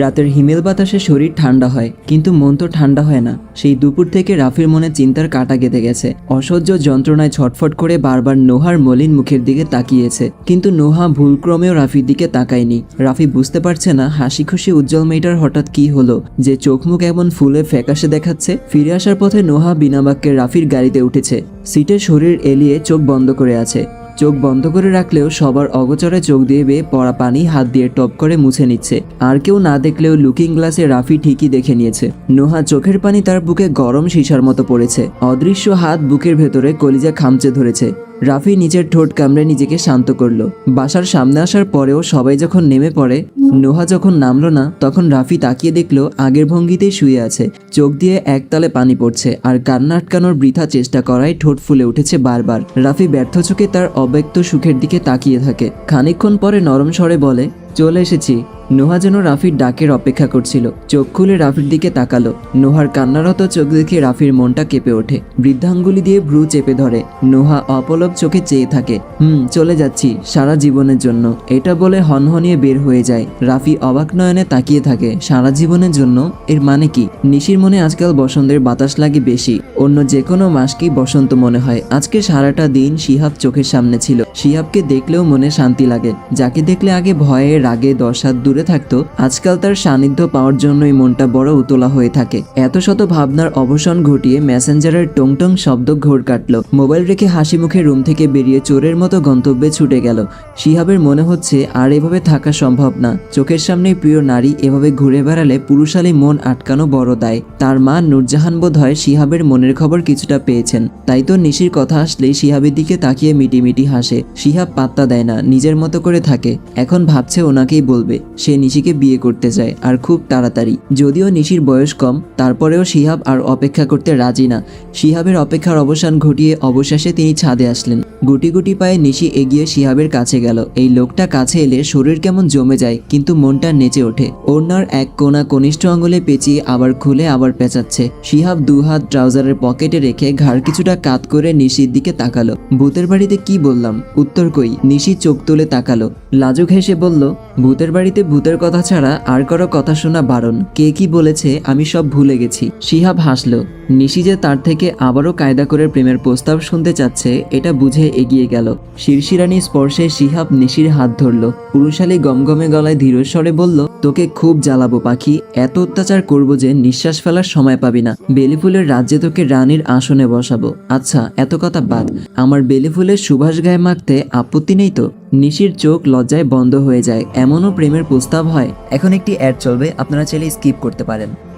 রাতের হিমেল বাতাসে শরীর ঠান্ডা হয়, কিন্তু মন তো ঠান্ডা হয় না। সেই দুপুর থেকে রাফির মনে চিন্তার কাটা গেঁথে গেছে। অসহ্য যন্ত্রণায় ছটফট করে বারবার নোহার মলিন মুখের দিকে তাকিয়েছে। কিন্তু নোহা ভুলক্রমেও রাফির দিকে তাকায়নি। রাফি বুঝতে পারছে না হাসি খুশি উজ্জ্বল মেয়েটার হঠাৎ কি হলো, যে চোখ মুখ এমন ফুলে ফ্যাকাশে দেখাচ্ছে। ফিরে আসার পথে নোহা বিনা বাক্যে রাফির গাড়িতে উঠেছে। সিটে শরীর এলিয়ে চোখ বন্ধ করে আছে। চোখ বন্ধ করে রাখলেও সবার অগচরে চোখ দিয়ে বেয়ে পড়া পানি হাত দিয়ে টপ করে মুছে নিচ্ছে। আর কেউ না দেখলেও লুকিং গ্লাসে রাফি ঠিকই দেখে নিয়েছে। নোহা চোখের পানি তার বুকে গরম সীসার মতো পড়েছে। অদৃশ্য হাত বুকের ভেতরে কলিজা খামচে ধরেছে। রাফি নিজের ঠোঁট কামড়ে নিজেকে শান্ত করল। বাসার সামনে আসার পরেও সবাই যখন নেমে পড়ে, নোহা যখন নামলো না, তখন রাফি তাকিয়ে দেখল আগের ভঙ্গিতেই শুয়ে আছে। চোখ দিয়ে একতালে পানি পড়ছে, আর কান্না আটকানোর বৃথা চেষ্টা করায় ঠোঁট ফুলে উঠেছে বারবার। রাফি ব্যর্থ চোখে তার অব্যক্ত সুখের দিকে তাকিয়ে থাকে। খানিকক্ষণ পরে নরম স্বরে বলে চলে এসেছি। নোহা যেন রাফির ডাকের অপেক্ষা করছিল। চোখ খুলে রাফির দিকে তাকালো। নোহার কান্নারত চোখ দেখে রাফির মনটা কেঁপে ওঠে। বৃদ্ধাঙ্গুলি দিয়ে ভ্রু চেপে ধরে। নোহা অপলক চোখে চেয়ে থাকে। হুম, চলে যাচ্ছি, সারা জীবনের জন্য। এটা বলে হনহনিয়ে বের হয়ে যায়। রাফি অবাক নয়নে তাকিয়ে থাকে। সারা জীবনের জন্য? এর মানে কি? নিশির মনে আজকাল বসন্তের বাতাস লাগে বেশি। অন্য যে কোনো মাসকেই বসন্ত মনে হয়। আজকে সারাটা দিন শিহাব চোখের সামনে ছিল। শিহাবকে দেখলেও মনে শান্তি লাগে। যাকে দেখলে আগে ভয়ে রাগে দশ হাত দূরে থাকতো, আজকাল তার সান্নিধ্য পাওয়ার জন্যই মনটা বড় উতলা হয়ে থাকে। এত শত ভাবনার অবসান ঘটিয়ে মেসেঞ্জারের টং টং শব্দ ঘোর কাটলো। মোবাইল রেখে হাসি মুখে রুম থেকে বেরিয়ে চোরের মতো গন্তব্যে ছুটে গেল। শিহাবের মনে হচ্ছে, আর এভাবে থাকা সম্ভব না। চোখের সামনে প্রিয় নারী এভাবে ঘুরে বেড়ালে পুরুষালী মন আটকানো বড় দায়। তার মা নূরজাহান বোধ হয় শিহাবের মনের খবর কিছুটা পেয়েছেন। তাই তো নিশির কথা আসলেই শিহাবের দিকে তাকিয়ে মিটি মিটি হাসে। শিহাব পাত্তা দেয় না, নিজের মতো করে থাকে। এখন ভাবছে ওনাকেই বলবে, সে নিশিকে বিয়ে করতে চায় আর খুব তাড়াতাড়ি। যদিও নিশির বয়স কম, তারপরেও শিহাব আর অপেক্ষা করতে রাজি না। শিহাবের অপেক্ষার অবসান ঘটিয়ে অবশেষে তিনি ছাদে আসলেন। গুটি গুটি পায়ে নিশি এগিয়ে শিহাবের কাছে গেল। এই লোকটা কাছে এলে শরীর কেমন জমে যায়, কিন্তু মনটা নেচে ওঠে। ওড়নার এক কোনা কনিষ্ঠ আঙুলে পেঁচিয়ে আবার খুলে আবার পেঁচাচ্ছে। শিহাব দুহাত ট্রাউজারের পকেটে রেখে ঘাড় কিছুটা কাত করে নিশির দিকে তাকালো। ভূতের বাড়িতে কি বললাম? উত্তর কই? নিশি চোখ তুলে তাকালো। লাজুক হেসে বলল ভূতের বাড়িতে ভূতের কথা ছাড়া আর কারও কথা শোনা বারণ। কে কি বলেছে, আমি সব ভুলে গেছি। শিহাব হাসলো। নিশি যে তার থেকে আবারও কায়দা করে প্রেমের প্রস্তাব শুনতে চাচ্ছে, এটা বুঝে এগিয়ে গেল। শিরশিরানি স্পর্শে শিহাব নিশির হাত ধরল। পুরুষালী গমগমে গলায় ধীরস্বরে বলল, তোকে খুব জ্বালাবো পাখি, এত অত্যাচার করব যে নিঃশ্বাস ফেলার সময় পাবি না। বেলিফুলের রাজ্যে তোকে রানীর আসনে বসাবো। আচ্ছা এত কথা বাদ। আমার বেলিফুলের সুভাষ গায়ে মাখতে আপত্তি নেই তো? নিশির চোখ লজ্জায় বন্ধ হয়ে যায়। এমনও প্রেমের প্রস্তাব হয়। এখন একটি অ্যাড চলবে, আপনারা চাইলে স্কিপ করতে পারেন।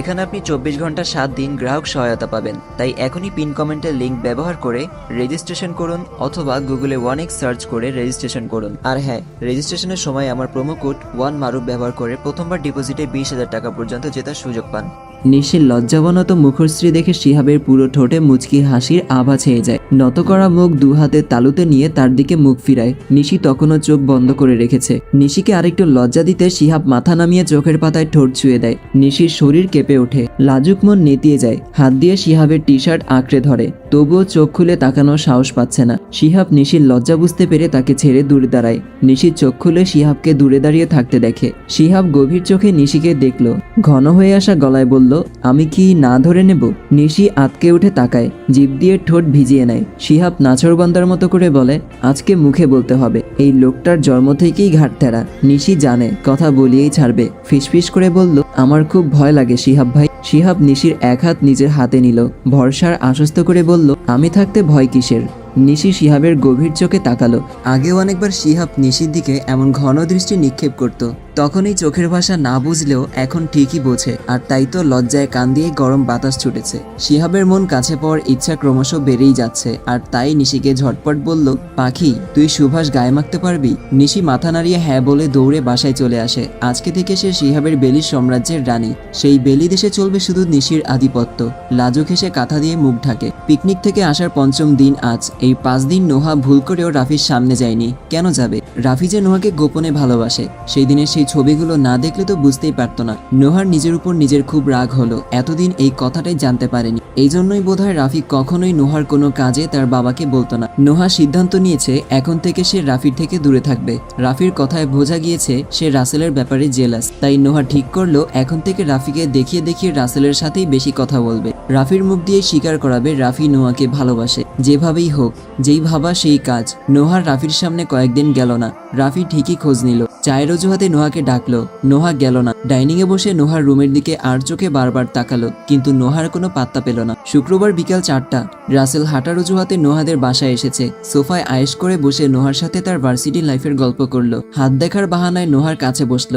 এখানে আপনি চব্বিশ ঘণ্টা সাত দিন গ্রাহক সহায়তা পাবেন। তাই এখনই পিন কমেন্টের লিঙ্ক ব্যবহার করে রেজিস্ট্রেশন করুন অথবা গুগলে ওয়ান এক্স সার্চ করে রেজিস্ট্রেশন করুন। আর হ্যাঁ রেজিস্ট্রেশনের সময় আমার প্রোমো কোড ওয়ান মারুফ ব্যবহার করে প্রথমবার ডিপোজিটে বিশ হাজার টাকা পর্যন্ত জেতার সুযোগ পান। নিশির লজ্জাবনত মুখশ্রী দেখে শিহাবের পুরো ঠোঁটে মুচকি হাসির আভা ছেয়ে যায়। নত করা মুখ দু হাতে তালুতে নিয়ে তার দিকে মুখ ফিরায়। নিশি তখনও চোখ বন্ধ করে রেখেছে। নিশিকে আরেকটু লজ্জা দিতে শিহাব মাথা নামিয়ে চোখের পাতায় ঠোঁট ছুঁয়ে দেয়। নিশির শরীর কেঁপে ওঠে। লাজুক মন নেতিয়ে যায়। হাত দিয়ে শিহাবের টি শার্ট আঁকড়ে ধরে। তবুও চোখ খুলে তাকানোর সাহস পাচ্ছে না। শিহাব নিশির লজ্জা বুঝতে পেরে তাকে ছেড়ে দূরে দাঁড়ায়। নিশির চোখ খুলে শিহাবকে দূরে দাঁড়িয়ে থাকতে দেখে। শিহাব গভীর চোখে নিশিকে দেখল। ঘন হয়ে আসা গলায় বলল আমি কি না ধরে নেব? নিশি আতকে উঠে তাকায়, জিভ দিয়ে ঠোঁট ভিজিয়ে নেয়। শিহাব নাছরবান্দার মতো করে বলে, আজকে মুখে বলতে হবে, এই লোকটার জন্ম থেকেই ঘাটতেরা নিশি জানে, কথা বলিয়েই ছাড়বে। ফিসফিস করে বলল, আমার খুব ভয় লাগে শিহাব ভাই। শিহাব নিশির এক হাত নিজের হাতে নিল, ভরসার আশ্বস্ত করে বলল, আমি থাকতে ভয় কিসের? নিশি শিহাবের গভীর চোখে তাকালো। আগেও অনেকবার শিহাব নিশির দিকে এমন ঘন দৃষ্টি নিক্ষেপ করত। তখনই চোখের ভাষা না বুঝলেও এখন ঠিকই বোঝে, আর তাই তো লজ্জায় কান দিয়ে গরম বাতাস ছুটেছে। শিহাবের মন কাছে পাওয়ার ইচ্ছা ক্রমশ বেড়েই যাচ্ছে, আর তাই নিশিকে ঝটপট বলল, পাখি, তুই সুভাষ গায়ে মাখতে পারবি? নিশি মাথা নাড়িয়ে হ্যাঁ বলে দৌড়ে বাসায় চলে আসে। আজকে থেকে সে শিহাবের বেলি সাম্রাজ্যের রানী। সেই বেলি দেশে চলবে শুধু নিশির আধিপত্য। লাজুক হেসে কাঁথা দিয়ে মুখ ঢাকে। পিকনিক থেকে আসার পঞ্চম দিন আজ। এই পাঁচ দিন নোহা ভুল করেও রাফির সামনে যায়নি। কেন যাবে? রাফি যে নোহাকে গোপনে ভালোবাসে, সেই দিনের সেই ছবিগুলো না দেখলে তো বুঝতেই পারতো না। নোহার নিজের উপর নিজের খুব রাগ হলো। এতদিন এই কথাটাই জানতে পারেনি। এই জন্যই বোধহয় রাফি কখনোই নোহার কোনো কাজে তার বাবাকে বলতো না। নোহা সিদ্ধান্ত নিয়েছে, এখন থেকে সে রাফির থেকে দূরে থাকবে। রাফির কথায় বোঝা গিয়েছে, সে রাসেলের ব্যাপারে জেলাস। তাই নোহা ঠিক করল, এখন থেকে রাফিকে দেখিয়ে দেখিয়ে রাসেলের সাথেই বেশি কথা বলবে। রাফির মুখ দিয়ে স্বীকার করাবে রাফি নোহাকে ভালোবাসে। যেভাবেই হোক, যেই ভাবা সেই কাজ। নোহার রাফির সামনে কয়েকদিন গেল না। রাফি ঠিকই খোঁজ নিল। চায়ের অজুহাতে নোহাকে ডাকলো। নোহা গেল না। ডাইনিং এ বসে নোহার রুমের দিকে আর চোখে বারবার তাকালো, কিন্তু নোহার কোনো পাত্তা পেল না। শুক্রবার বিকাল চারটা, রাসেল হাঁটার অজুহাতে নোহাদের বাসায় এসেছে। সোফায় আয়েশ করে বসে নোহার সাথে তার ভার্সিটি লাইফের গল্প করল। হাত দেখার বাহানায় নোহার কাছে বসল।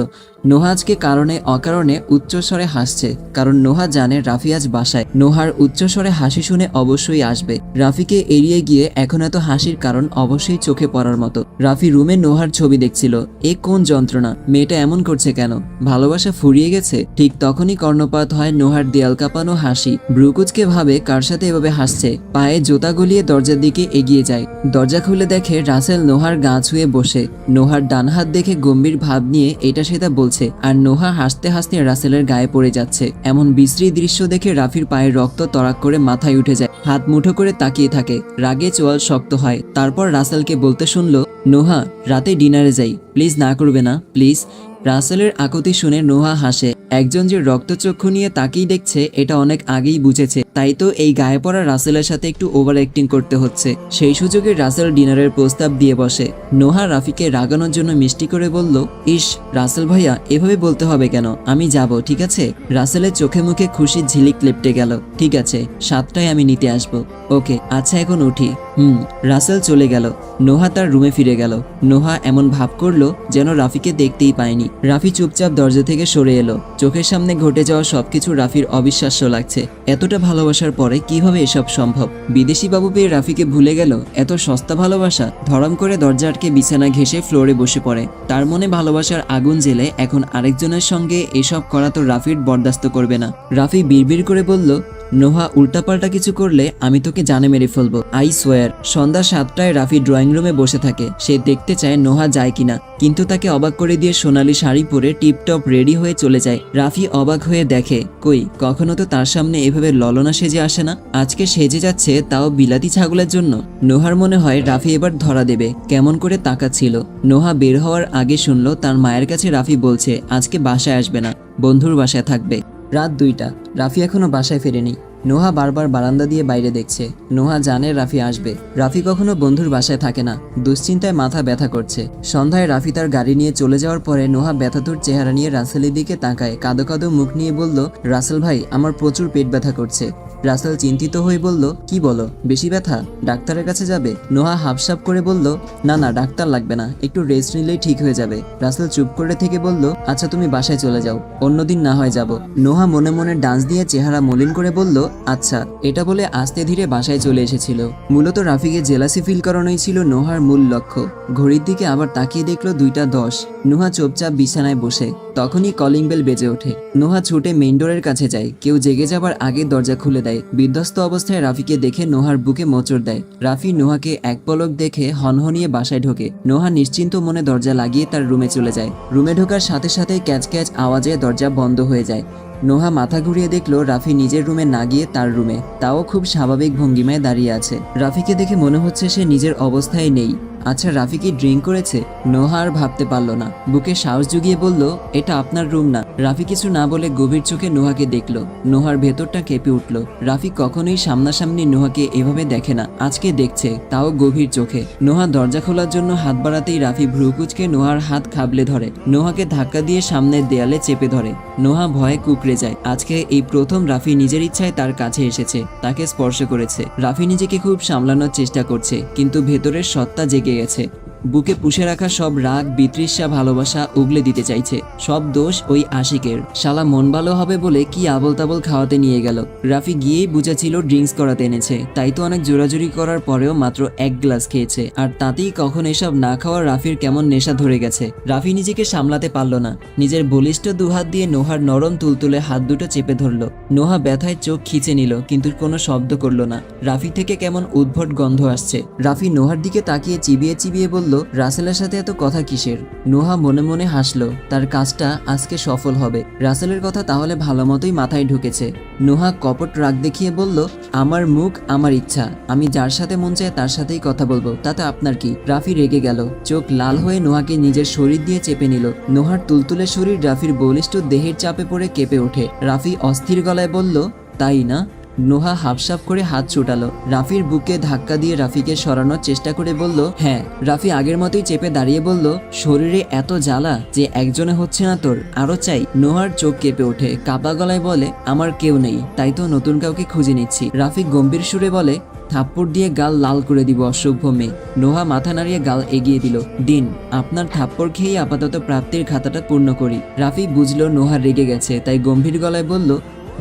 নোহা আজকে কারণে অকারণে উচ্চস্বরে হাসছে, কারণ নোহা জানে রাফি আজ বাসায়। নোহার উচ্চস্বরে হাসি শুনে অবশ্যই আসবে। রাফিকে এড়িয়ে গিয়ে এখন এত হাসির কারণ অবশ্যই চোখে পড়ার মতো। রাফি রুমে নোহার ছবি দেখছিল। এ কোন যন্ত্রণা, মেয়েটা এমন করছে কেন? ভালোবাসা ফুরিয়ে গেছে? ঠিক তখনই কর্ণপাত হয় নোহার দেয়াল কাঁপানো হাসি। ব্রুকুচকে ভাবে কার সাথে এভাবে হাসছে? পায়ে জোতা গলিয়ে দরজার দিকে এগিয়ে যায়। দরজা খুলে দেখে রাসেল নোহার গা ছুঁয়ে বসে। নোহার ডান হাত দেখে গম্ভীর ভাব নিয়ে এটা সেটা বলছে, আর নোহা হাসতে হাসতে রাসেলের গায়ে পড়ে যাচ্ছে। এমন বিশ্রী দৃশ্য দেখে রাফির পায়ের রক্ত তরাক করে মাথায় উঠে যায়। হাত মুঠো করে তাকিয়ে থাকে। রাগে চোয়াল শক্ত হয়। তারপর রাসেলকে বলতে শুনলো, নোহা, রাতে ডিনারে যাই। প্লিজ না করবে না, প্লিজ। রাসেলের আকুতি শুনে নোহা হাসে। একজন যে রক্তচক্ষু নিয়ে তাকিয়ে দেখছে, এটা অনেক আগেই বুঝেছে। তাই তো এই গায়ে পড়া রাসেলের সাথে একটু ওভার অ্যাক্টিং করতে হচ্ছে। সেই সুযোগে রাসেল ডিনারের প্রস্তাব দিয়ে বসে। নোহা রাফিকে রাগানোর জন্য মিষ্টি করে বলল, ইস, রাসেল ভাইয়া, এভাবে বলতে হবে কেন? আমি যাব, ঠিক আছে? রাসেলের চোখে মুখে খুশি ঝিলিক লেপটে গেল। ঠিক আছে, সাতটায় আমি নিতে আসব। ওকে আচ্ছা এখন উঠি। হুম, রাসেল চলে গেল। নোহা তার রুমে ফিরে গেল। নোহা এমন ভাব করল যেন রাফিকে দেখতেই পায়নি। রাফি চুপচাপ দরজা থেকে সরে এলো। চোখের সামনে ঘটে যাওয়া সবকিছু রাফির অবিশ্বাস্য লাগছে। এতটা ভালোবাসার পরে কীভাবে এসব সম্ভব? বিদেশি বাবু পেয়ে রাফিকে ভুলে গেল? এত সস্তা ভালোবাসা? ধরম করে দরজা আটকে বিছানা ঘেসে ফ্লোরে বসে পড়ে। তার মনে ভালোবাসার আগুন জেলে এখন আরেকজনের সঙ্গে এসব করা তো রাফির বরদাস্ত করবে না। রাফি বিড়বিড় করে বলল নোহা উল্টাপাল্টা কিছু করলে আমি তোকে জানে মেরে ফেলব। আই সোয়ার সন্ধ্যা সাতটায় রাফি ড্রয়িং রুমে বসে থাকে। সে দেখতে চায় নোহা যায় কিনা। কিন্তু তাকে অবাক করে দিয়ে সোনালি শাড়ি পরে টিপটপ রেডি হয়ে চলে যায়। রাফি অবাক হয়ে দেখে, কই, কখনো তো তার সামনে এভাবে ললনা সেজে আসে না? আজকে সেজে যাচ্ছে তাও বিলাতি ছাগলের জন্য? নোহার মনে হয় রাফি এবার ধরা দেবে। কেমন করে তাকাচ্ছিল। নোহা বের হওয়ার আগে শুনলো, তার মায়ের কাছে রাফি বলছে, আজকে বাসায় আসবে না। বন্ধুর বাসায় থাকবে। রাত দুইটা। রাফি এখনও বাসায় ফেরেনি। নোহা বারবার বারান্দা দিয়ে বাইরে দেখছে। নোহা জানে রাফি আসবে। রাফি কখনো বন্ধুর বাসায় থাকে না। দুশ্চিন্তায় মাথা ব্যথা করছে। সন্ধ্যায় রাফি তার গাড়ি নিয়ে চলে যাওয়ার পরে নোহা ব্যথাতুর চেহারা নিয়ে রাসেলের দিকে তাকায়। কাদো কাদো মুখ নিয়ে বলল, রাসেল ভাই, আমার প্রচুর পেট ব্যথা করছে। রাসেল চিন্তিত হয়ে বলল, কি বলো? বেশি ব্যথা? ডাক্তারের কাছে যাবে? নোহা হাফসাপ করে বলল, না না, ডাক্তার লাগবে না। একটু রেস্ট নিলেই ঠিক হয়ে যাবে। রাসেল চুপ করে থেকে বলল আচ্ছা তুমি বাসায় চলে যাও। অন্যদিন না হয় যাব। নোহা মনে মনে ডান্স দিয়ে চেহারা মলিন করে বলল আচ্ছা। এটা বলে আস্তে ধীরে বাসায় চলে এসেছিল। মূলত রাফিকে জেলাসি ফিল করানোই ছিল নোহার মূল লক্ষ্য। ঘড়ির দিকে আবার তাকিয়ে দেখল দুইটা দশ। নোহা চোপচাপ বিছানায় বসে। তখনই কলিং বেল বেজে ওঠে। নোহা ছুটে মেইন ডোরের কাছে যায়। কেউ জেগে যাবার আগে দরজা খুলে দেয় বিধ্বস্ত অবস্থায় রাফিকে দেখে নোহার বুকে মোচড় দেয়। রাফি নোহাকে এক পলক দেখে হনহনিয়ে বাসায় ঢোকে। নোহা নিশ্চিন্ত মনে দরজা লাগিয়ে তার রুমে চলে যায়। রুমে ঢোকার সাথে সাথে ক্যাচ ক্যাচ আওয়াজে দরজা বন্ধ হয়ে যায়। নোহা মাথা ঘুরিয়ে দেখল রাফি নিজের রুমে না গিয়ে তার রুমে। তাও খুব স্বাভাবিক ভঙ্গিমায় দাঁড়িয়ে আছে। রাফিকে দেখে মনে হচ্ছে সে নিজের অবস্থায় নেই। আচ্ছা রাফি কি ড্রিঙ্ক করেছে? নোহা আর ভাবতে পারল না। বুকে সাহস জুগিয়ে বলল, এটা আপনার রুম না। রাফি কিছু না বলে গভীর চোখে নোহাকে দেখল। নোহার ভেতরটা কেঁপে উঠল। রাফি কখনোই সামনাসামনি নোহাকে এভাবে দেখে না। আজকে দেখছে, তাও গভীর চোখে। নোহা দরজা খোলার জন্য হাত বাড়াতেই রাফি ভ্রুকুচকে নোহার হাত খাবলে ধরে। নোহাকে ধাক্কা দিয়ে সামনের দেয়ালে চেপে ধরে। নোহা ভয়ে কুকড়ে যায়। আজকে এই প্রথম রাফি নিজের ইচ্ছায় তার কাছে এসেছে। তাকে স্পর্শ করেছে। রাফি নিজেকে খুব সামলানোর চেষ্টা করছে, কিন্তু ভেতরের সত্তা জেগে গেছে। বুকে পুষে রাখা সব রাগ, বিতৃষ্ণা, ভালোবাসা উগলে দিতে চাইছে। সব দোষ ওই আশিকের। শালা মন ভালো হবে বলে কি আবল তাবল খাওয়াতে নিয়ে গেল। রাফি গিয়েই বুঝেছিল ড্রিঙ্কস করাতে এনেছে। তাই তো অনেক জোরাজুরি করার পরেও মাত্র এক গ্লাস খেয়েছে। আর তাতেই কখন এসব না খাওয়া রাফির কেমন নেশা ধরে গেছে। রাফি নিজেকে সামলাতে পারল না। নিজের বলিষ্ঠ দুহাত দিয়ে নোহার নরম তুলতুলে হাত দুটো চেপে ধরল। নোহা ব্যথায় চোখ খিচে নিল, কিন্তু কোনো শব্দ করল না। রাফি থেকে কেমন উদ্ভট গন্ধ আসছে। রাফি নোহার দিকে তাকিয়ে চিবিয়ে চিবিয়ে বলল রাসেলের সাথে এত কথা কিসের? নোহা মনে মনে হাসলো, তার কাজটা আজকে সফল হবে। রাসেলের কথা তাহলে ভালো মতোই মাথায় ঢুকেছে। নোহা কপট রাগ দেখিয়ে বলল, আমার মুখ, আমার ইচ্ছা। আমি যার সাথে মন চায় তার সাথেই কথা বলব। তাতে আপনার কি? রাফি রেগে গেল। চোখ লাল হয়ে নোহাকে নিজের শরীর দিয়ে চেপে নিল। নোহার তুলতুলে শরীর রাফির বলিষ্ঠ দেহের চাপে পড়ে কেঁপে ওঠে। রাফি অস্থির গলায় বলল, তাই না? নোহা হাফসাফ করে হাত ছুটালো রাফির বুকে ধাক্কা দিয়ে রাফিকে সরানোর চেষ্টা করে বলল হ্যাঁ। রাফি আগের মতোই চেপে দাঁড়িয়ে বলল, শরীরে এত জ্বালা যে একজনে হচ্ছে না তোর আরও চাই। নোহার চোখ কেঁপে ওঠে। কাপা গলায় বলে, আমার কেউ নেই, তাই তো নতুন কাউকে খুঁজে নিচ্ছি। রাফি গম্ভীর সুরে বলে, থাপ্পড় দিয়ে গাল লাল করে দিব, অসভ্য মেয়ে। নোহা মাথা নাড়িয়ে গাল এগিয়ে দিল, দিন, আপনার থাপ্পড় খেয়েই আপাতত প্রাপ্তির খাতাটা পূর্ণ করি। রাফি বুঝলো নোহা রেগে গেছে, তাই গম্ভীর গলায় বলল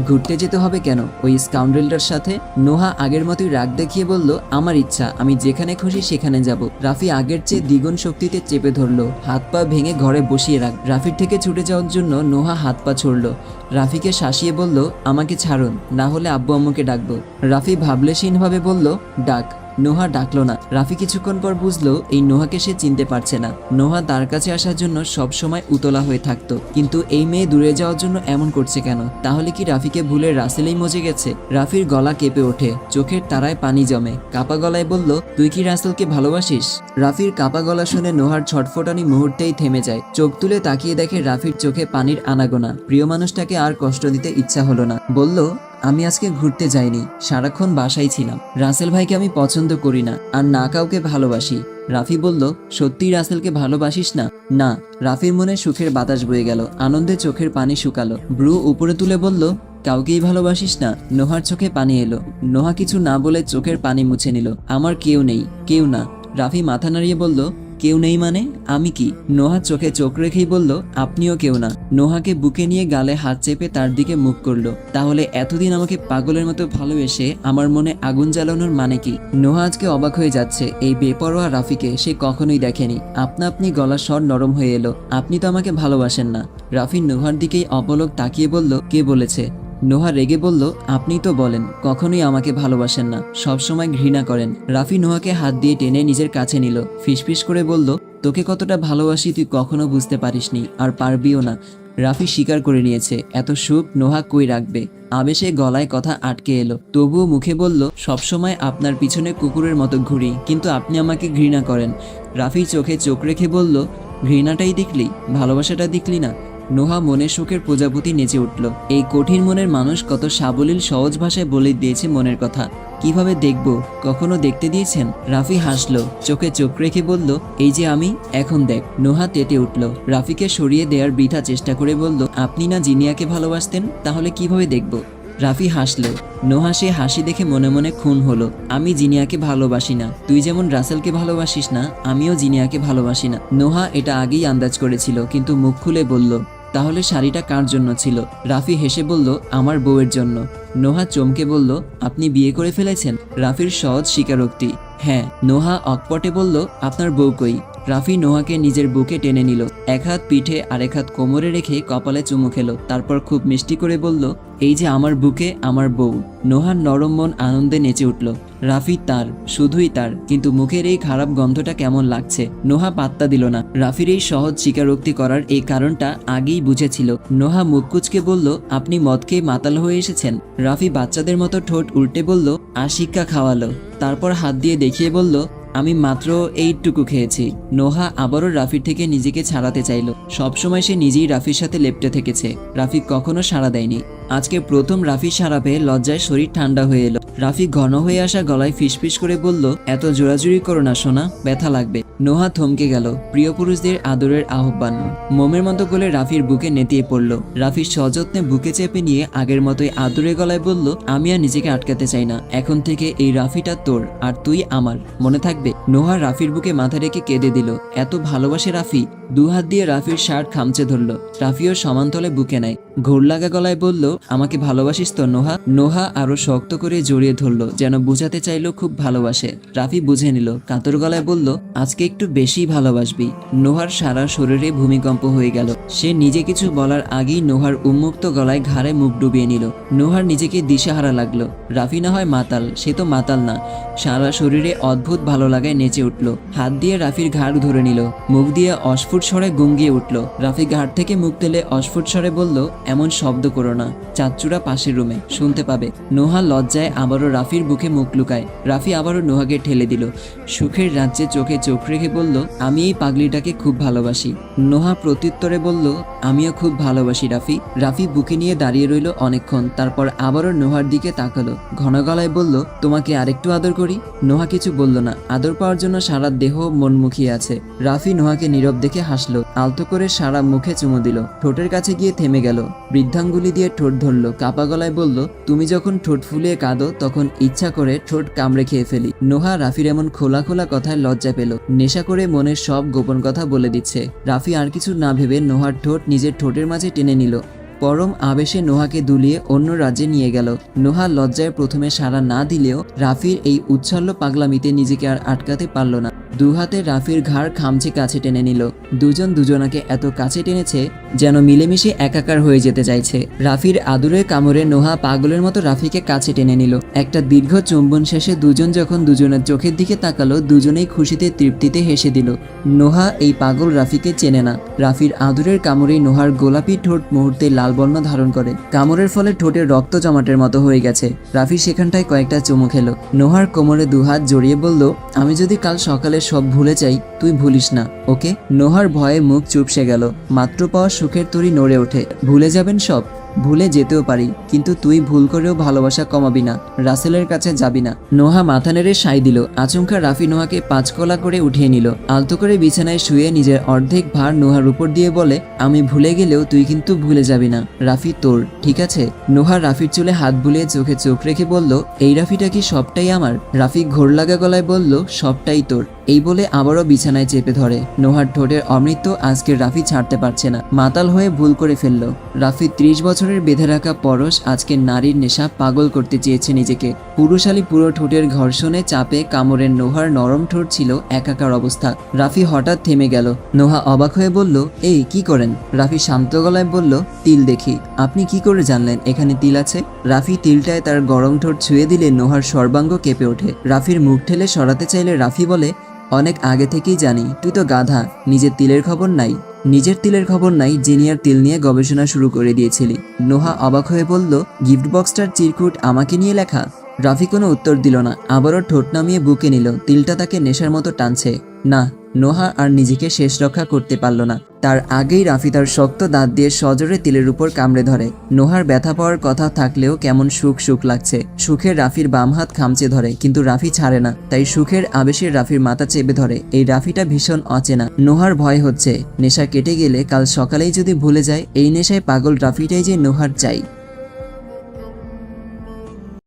ঘুরতে যেতে হবে কেন? ওই স্কাউন্ডেলটার সাথে নোহা আগের মতোই রাগ দেখিয়ে বলল, আমার ইচ্ছা, আমি যেখানে খুশি সেখানে যাব। রাফি আগের চেয়ে দ্বিগুণ শক্তিতে চেপে ধরলো। হাত পা ভেঙে ঘরে বসিয়ে রাখ। রাফির থেকে ছুটে যাওয়ার জন্য নোহা হাত পা ছড়ল। রাফিকে শাসিয়ে বলল, আমাকে ছাড়ুন, না হলে আব্বু আম্মুকে ডাকবো। রাফি ভাবলেশীনভাবে বলল, ডাক। নোহা ডাকলো না। রাফি কিছুক্ষণ পর বুঝলো, এই নোহাকে সে চিনতে পারছে না। নোহা তার কাছে আসার জন্য সব সময় উতলা হয়ে থাকতো। কিন্তু এই মেয়ে দূরে যাওয়ার জন্য এমন করছে কেন? তাহলে কি রাফিকে ভুলে রাসেলেই মজে গেছে? রাফির গলা কেঁপে ওঠে, চোখের তারায় পানি জমে। কাপা গলায় বলল, তুই কি রাসেলকে ভালোবাসিস? রাফির কাপা গলা শুনে নোহার ছটফটানি মুহূর্তেই থেমে যায়। চোখ তুলে তাকিয়ে দেখে রাফির চোখে পানির আনাগোনা। প্রিয় মানুষটাকে আর কষ্ট দিতে ইচ্ছা হলো না। বলল আমি আজকে ঘুরতে যাইনি, সারাক্ষণ বাসায় ছিলাম। রাসেল ভাইকে আমি পছন্দ করি না, আর না কাউকে ভালোবাসি। রাফি বলল সত্যিই রাসেলকে ভালোবাসিস না? না। রাফির মনে সুখের বাতাস বয়ে গেল, আনন্দে চোখের পানি শুকালো। ব্রু উপরে তুলে বলল, কাউকেই ভালোবাসিস না? নোহার চোখে পানি এলো। নোহা কিছু না বলে চোখের পানি মুছে নিল। আমার কেউ নেই, কেউ না। রাফি মাথা নাড়িয়ে বলল কেউ নেই মানে? আমি কি? নোহা চোখে চোখ রেখেই বলল, আপনিও কেউ না। নোহাকে বুকে নিয়ে গালে হাত চেপে তার দিকে মুখ করল। তাহলে এতদিন আমাকে পাগলের মতো ভালোবেসে আমার মনে আগুন জ্বালানোর মানে কি? নোহা আজকে অবাক হয়ে যাচ্ছে। এই বেপরোয়া রাফিকে সে কখনোই দেখেনি। আপনা আপনি গলার স্বর নরম হয়ে এলো। আপনি তো আমাকে ভালোবাসেন না। রাফি নোহার দিকেই অপলক তাকিয়ে বলল, কে বলেছে? নোহা রেগে বলল, আপনি তো বলেন, কখনোই আমাকে ভালোবাসেন না। সবসময় ঘৃণা করেন। রাফি নোহাকে হাত দিয়ে টেনে নিজের কাছে নিল। ফিসফিস করে বলল, তোকে কতটা ভালোবাসি তুই কখনো বুঝতে পারিসনি, আর পারবিও না। রাফি স্বীকার করে নিয়েছে, এত সুখ নোহা কই রাখবে? আবেশে গলায় কথা আটকে এলো। তবুও মুখে বলল সবসময় আপনার পিছনে কুকুরের মতো ঘুরি, কিন্তু আপনি আমাকে ঘৃণা করেন। রাফি চোখে চোখ রেখে বলল, ঘৃণাটাই দেখলি, ভালোবাসাটা দেখলি না? নোহা মনের সুখের প্রজাপতি নেচে উঠল। এই কঠিন মনের মানুষ কত সাবলীল, সহজ ভাষায় বলে দিয়েছে মনের কথা। কীভাবে দেখব? কখনো দেখতে দিয়েছেন? রাফি হাসলো, চোখে চোখ রেখে বলল, এই যে আমি, এখন দেখ। নোহা তেটে উঠল। রাফিকে সরিয়ে দেওয়ার বৃথা চেষ্টা করে বলল, আপনি না জিনিয়াকে ভালোবাসতেন? তাহলে কীভাবে দেখব? রাফি হাসলো। নোহা সে হাসি দেখে মনে মনে খুন হলো, আমি জিনিয়াকে ভালোবাসি না। তুই যেমন রাসেলকে ভালোবাসিস না, আমিও জিনিয়াকে ভালোবাসি না। নোহা এটা আগেই আন্দাজ করেছিল, কিন্তু মুখ খুলে বলল তাহলে শাড়িটা কার জন্য ছিল? রাফি হেসে বলল, আমার বউয়ের জন্য। নোহা চমকে বলল, আপনি বিয়ে করে ফেলেছেন? রাফির সহজ স্বীকারোক্তি হ্যাঁ। নোহা অকপটে বলল, আপনার বউ কই? রাফি নোহাকে নিজের বুকে টেনে নিল। এক হাত পিঠে আর এক হাত কোমরে রেখে কপালে চুমু খেলো। তারপর খুব মিষ্টি করে বলল, এই যে আমার বুকে, আমার বউ। নোহার নরম মন আনন্দে নেচে উঠল। রাফি তার, শুধুই তার, কিন্তু মুখের এই খারাপ গন্ধটা কেমন লাগছে? নোহা পাত্তা দিল না। রাফির এই সহজ স্বীকারোক্তি করার এই কারণটা আগেই বুঝেছিল। নোহা মুখকুচকে বলল, আপনি মদ খেয়ে মাতাল হয়ে এসেছেন? রাফি বাচ্চাদের মতো ঠোঁট উল্টে বলল আশিক্কা খাওয়ালো। তারপর হাত দিয়ে দেখিয়ে বলল আমি মাত্র এইটুকু খেয়েছি। নোহা আবারও রাফির থেকে নিজেকে ছাড়াতে চাইল। সবসময় সে নিজেই রাফির সাথে লেপটে থেকেছে। রাফি কখনো সাড়া দেয়নি। আজকে প্রথম রাফি সারা পেয়ে লজ্জায় শরীর ঠান্ডা হয়ে এলো। রাফি ঘন হয়ে আসা গলায় ফিসফিস করে বলল, এত জোরাজুরি করো না, সোনা, ব্যথা লাগবে। নোহা থমকে গেল, প্রিয় পুরুষদের আদরের আহ্বান। মোমের মতো গলে রাফির বুকে নেতিয়ে পড়ল। রাফি সযত্নে বুকে চেপে নিয়ে আগের মতোই আদরে গলায় বলল, আমি আর নিজেকে আটকাতে চাই না। এখন থেকে এই রাফিটা তোর, আর তুই আমার। মনে থাকবে, নোহা রাফির বুকে মাথা রেখে কেঁদে দিল, এত ভালোবাসে রাফি। দু হাত দিয়ে রাফির শার্ট খামচে ধরল। রাফিও সমান্তলে বুকে নেয়। ঘোর লাগা গলায় বলল, আমাকে ভালোবাসিস তো, নোহা? নোহা আরও শক্ত করে জড়িয়ে ধরলো, যেন বুঝাতে চাইলো খুব ভালোবাসে। রাফি বুঝে নিল, কাতর গলায় বলল, আজকে একটু বেশি ভালোবাসবি। নোহার সারা শরীরে ভূমিকম্প হয়ে গেল। সে নিজে কিছু বলার আগেই নোহার উন্মুক্ত গলায় ঘাড়ে মুখ ডুবিয়ে নিল। নোহার নিজেকে দিশাহারা লাগল। রাফি না হয় মাতাল, সে তো মাতাল না। সারা শরীরে অদ্ভুত ভালো লাগায় নেচে উঠল। হাত দিয়ে রাফির ঘাড় ধরে নিল। মুখ দিয়ে অস্ফুট স্বরে গুঙ্গিয়ে উঠল। রাফি ঘাড় থেকে মুখ তেলে অস্ফুট স্বরে বলল এমন শব্দ করো না। চাচ্চুরা পাশের রুমে। শুনতে পাবে। নোহা লজ্জায় আবারও রাফির বুকে মুখ লুকায়। রাফি আবারও নোহাকে ঠেলে দিল। সুখের রাজ্যে চোখে চোখ রেখে বলল, আমি এই পাগলিটাকে খুব ভালোবাসি। নোহা প্রত্যুত্তরে বলল, আমিও খুব ভালোবাসি, রাফি। রাফি বুকে নিয়ে দাঁড়িয়ে রইল অনেকক্ষণ। তারপর আবারও নোহার দিকে তাকালো। ঘন গলায় বলল, তোমাকে আরেকটু আদর করি? নোহা কিছু বলল না। আদর পাওয়ার জন্য সারা দেহ মন মুখিয়ে আছে। রাফি নোহাকে নীরব দেখে হাসলো। আলতো করে সারা মুখে চুমু দিল। ঠোঁটের কাছে গিয়ে থেমে গেল। বৃদ্ধাঙ্গুলি দিয়ে ঠোঁট ধরল, কাপা গলায় বলল, তুমি যখন ঠোঁট ফুলিয়ে কাঁদো, তখন ইচ্ছা করে ঠোঁট কামড়ে খেয়ে ফেলি। নোহা রাফির এমন খোলা খোলা কথায় লজ্জা পেল। নেশা করে মনের সব গোপন কথা বলে দিচ্ছে। রাফি আর কিছু না ভেবে নোহার ঠোঁট নিজের ঠোঁটের মাঝে টেনে নিল। পরম আবেশে নোহাকে দুলিয়ে অন্য রাজ্যে নিয়ে গেল। নোহা লজ্জায় প্রথমে সাড়া না দিলেও রাফির এই উচ্ছল্য পাগলামিতে নিজেকে আর আটকাতে পারল না। দুহাতে রাফির ঘাড় খামচে কাছে টেনে নিল। দুজন দুজনাকে এত কাছে টেনেছে যেন মিলেমিশে একাকার হয়ে যেতে চাইছে। রাফির আদুরের কামড়ে নোহা পাগলের মতো রাফিকে কাছে টেনে নিল। একটা দীর্ঘ চুম্বন শেষে দুজন যখন দুজনের চোখের দিকে তাকালো, দুজনেই খুশিতে তৃপ্তিতে হেসে দিল, নোহা, এই পাগল রাফিকে চেনে না। রাফির আদুরের কামড়ে নোহার গোলাপি ঠোঁট মুহূর্তে লাল বর্ণ ধারণ করে। কামড়ের ফলে ঠোঁটের রক্ত জমাটের মতো হয়ে গেছে। রাফি সেখানটায় কয়েকটা চুমু খেলো। নোহার কোমরে দুহাত জড়িয়ে বলল, আমি যদি কাল সকালে সব ভুলে যাই, তুই ভুলিস না, ওকে? নোহার ভয়ে মুখ চুপসে গেল। মাত্র পাওয়া সুখের তরি নড়ে ওঠে। ভুলে যাবেন সব? ভুলে যেতেও পারি, কিন্তু তুই ভুল করেও ভালোবাসা কমাবি না, রাসেলের কাছে যাবি না। নোহা মাথা নেড়ে সাই দিল, আচমকা রাফি নোহাকে পাঁচকলা করে উঠিয়ে নিল, আলতো করে বিছানায় শুয়ে নিজের অর্ধেক ভার নোহার উপর দিয়ে বলে, আমি ভুলে গেলেও তুই কিন্তু ভুলে যাবি না। রাফি তোর, ঠিক আছে? নোহা রাফির চুলে হাত বুলিয়ে চোখে চোখ রেখে বলল, এই রাফিটা কি সবটাই আমার? রাফি ঘোর লাগা গলায় বলল, সবটাই তোর। এই বলে আবারও বিছানায় চেপে ধরে। নোহার ঠোঁটের অমৃত আজকে রাফি ছাড়তে পারছে না। মাতাল হয়ে ভুল করে ফেলল। রাফি ত্রিশ বছরের বেঁধে রাখা পরশ আজকে নারীর নেশা পাগল করতে চেয়েছে নিজেকে। পুরুষালী পুরো ঠোঁটের ঘর্ষণে চাপে কামড়ের নোহার নরম ঠোঁট ছিল একাকার অবস্থা। রাফি হঠাৎ থেমে গেল। নোহা অবাক হয়ে বলল, এই, কি করেন? রাফি শান্ত গলায় বলল, তিল দেখি। আপনি কি করে জানলেন? এখানে তিল আছে? রাফি তিলটায় তার গরম ঠোঁট ছুঁয়ে দিলে নোহার সর্বাঙ্গ কেঁপে ওঠে। রাফির মুখ ঠেলে সরাতে চাইলে রাফি বলে অনেক আগে থেকেই জানি, তুই তো গাধা, নিজের তিলের খবর নাই। নিজের তিলের খবর নাই জিনিয়ার তিল নিয়ে গবেষণা শুরু করে দিয়েছিলি। নোহা অবাক হয়ে বলল, গিফট বক্সটার চিরকুট আমাকে নিয়ে লেখা। রাফি কোনো উত্তর দিল না, আবারও ঠোঁট নামিয়ে বুকে নিল, তিলটা তাকে নেশার মতো টানছে। না, নোহা আর নিজেকে শেষ রক্ষা করতে পারল না। তার আগেই রাফি তার শক্ত দাঁত দিয়ে সজোরে তিলের উপর কামড়ে ধরে। নোহার ব্যথা পাওয়ার কথা থাকলেও কেমন সুখ সুখ লাগছে। সুখের রাফির বাম হাত খামচে ধরে, কিন্তু রাফি ছাড়ে না, তাই সুখের আবেশের রাফির মাথা চেপে ধরে। এই রাফিটা ভীষণ অচেনা। নোহার ভয় হচ্ছে। নেশা কেটে গেলে কাল সকালেই যদি ভুলে যায়, এই নেশায় পাগল রাফিটাই যে নোহার চাই।